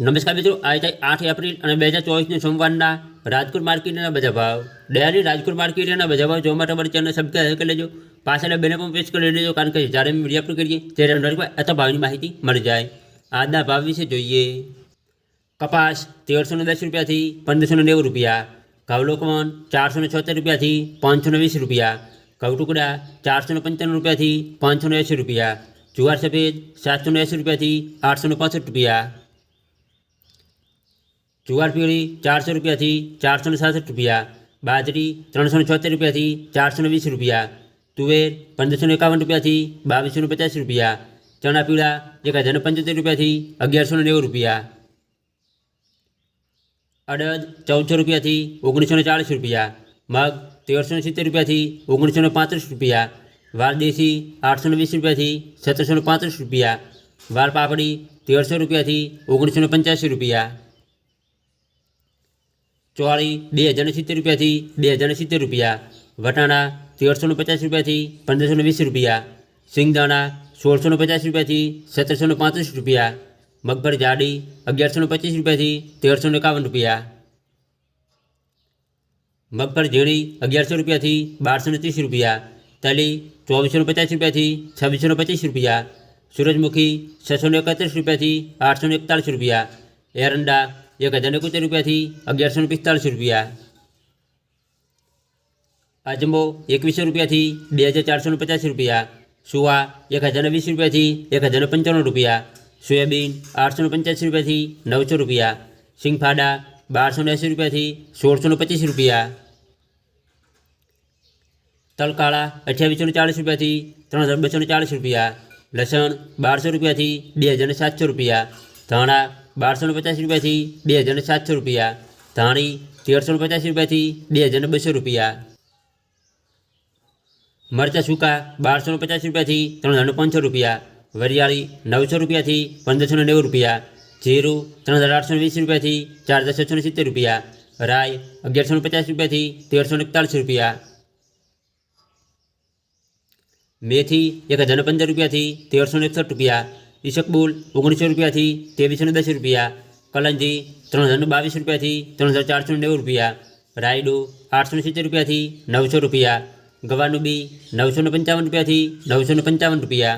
નમસ્કાર મિત્રો આજે આઠ એપ્રિલ અને બે હજાર ચોવીસની સોમવારના રાજકોટ માર્કેટના બધા ભાવ ડેરી રાજકોટ માર્કેટના બધા ભાવ જોવા માટે અમારી ચેનલ સબસ્ક્રાઈબ કરી લેજો પાછળ બેને પણ પ્રેસ કરી લેજો કારણ કે જ્યારે અમે વિડીયો અપલોડ કરીએ ત્યારે નોટિફાઈ અથવા ભાવની માહિતી મળી જાય આજના ભાવ વિશે જોઈએ કપાસ તેરસો ને દસ રૂપિયાથી પંદરસો ને નેવું રૂપિયા ઘઉં લોકવન ચારસો ને છોતેર રૂપિયાથી પાંચસો ને વીસ રૂપિયા ઘઉં ટુકડા ચારસો ને પંચાણું રૂપિયાથી પાંચસો ને એંસી રૂપિયા જુવાર સફેદ સાતસો ને એંસી રૂપિયાથી આઠસો ને પાસઠ રૂપિયા જુવાર પીળી ચારસો રૂપિયાથી ચારસો ને સાસઠ રૂપિયા બાજરી ત્રણસો ને છોતેર રૂપિયાથી ચારસો ને વીસ રૂપિયા તુવેર પંદરસો ને એકાવન રૂપિયાથી બાવીસો ને પચાસ રૂપિયા ચણા પીળા એક હજાર ને પંચોતેર રૂપિયાથી અગિયારસો ને નેવું રૂપિયા અડદ ચૌદસો રૂપિયાથી ઓગણીસો ને ચાળીસ રૂપિયા મગ તેરસો ને સિત્તેર રૂપિયાથી ઓગણીસો ને પાંત્રીસ રૂપિયા વાલ દેશી આઠસો ને વીસ રૂપિયાથી સત્તરસો ને પાંત્રીસ રૂપિયા વાલ પાપડી તેરસો રૂપિયાથી ઓગણીસો ને પંચ્યાસી રૂપિયા ચોળી બે હજાર ને સિત્તેર રૂપિયાથી બે હજાર ને સિત્તેર રૂપિયા વટાણા તેરસો ને પચાસ રૂપિયાથી પંદરસો ને વીસ રૂપિયા સિંગદાણા સોળસો ને પચાસ રૂપિયાથી સત્તરસો ને પાંત્રીસ રૂપિયા મગફળી જાડી અગિયારસો ને પચીસ રૂપિયાથી તેરસો ને એકાવન રૂપિયા મગફળી ઝીણી અગિયારસો રૂપિયાથી બારસો ને ત્રીસ રૂપિયા તલી ચોવીસો ને પચાસ રૂપિયાથી છવ્વીસો ને પચીસ રૂપિયા સૂરજમુખી છસો ને એકત્રીસ રૂપિયાથી આઠસો ને એકતાળીસ રૂપિયા એરંડા એક હજાર એકોતેર રૂપિયાથી અગિયારસો ને પિસ્તાળીસ રૂપિયા અજમો એકવીસો રૂપિયાથી બે હજાર ચારસો ને પચાસ રૂપિયા સુવા એક હજાર ને વીસ રૂપિયાથી એક હજાર ને પંચાણું રૂપિયા સોયાબીન આઠસો ને પંચ્યાસી રૂપિયાથી નવસો રૂપિયા સિંગફાડા બારસો ને એંસી રૂપિયાથી સોળસો ને પચીસ રૂપિયા તલકાળા અઠ્યાવીસો ને ચાળીસ રૂપિયાથી ત્રણ હજાર બસો ને ચાળીસ રૂપિયા લસણ બારસો રૂપિયાથી બે હજાર ને સાતસો રૂપિયા ધાણા બારસો ને પચાસ રૂપિયાથી બે હજાર ને સાતસો રૂપિયા ધાણી તેરસો ને પચાસ રૂપિયાથી બે હજાર ને બસો રૂપિયા મરચાં સૂકા બારસો ને પચાસ રૂપિયાથી ત્રણ હજાર ને પાંચસો રૂપિયા વરિયાળી નવસો રૂપિયાથી પંદરસો ને નેવું રૂપિયા જીરું ત્રણ હજાર આઠસો ને વીસ રૂપિયાથી ચાર હજાર છસો ને સિત્તેર રૂપિયા રાય અગિયારસો ને પચાસ રૂપિયાથી તેરસો ને એકતાળીસ રૂપિયા મેથી એક હજાર ને પંદર રૂપિયાથી તેરસો ને એકસઠ રૂપિયા ઈસકબુલ ઓગણીસો રૂપિયાથી ત્રેવીસો દસ રૂપિયા, કલંજી ત્રણ હજારનું બાવીસ રૂપિયાથી ત્રણ હજાર ચારસો નેવું રૂપિયા, રાયડુ આઠસો સિત્તેર રૂપિયાથી નવસો રૂપિયા ગવાનું બી નવસો પંચાવન રૂપિયાથી નવસો ને પંચાવન રૂપિયા.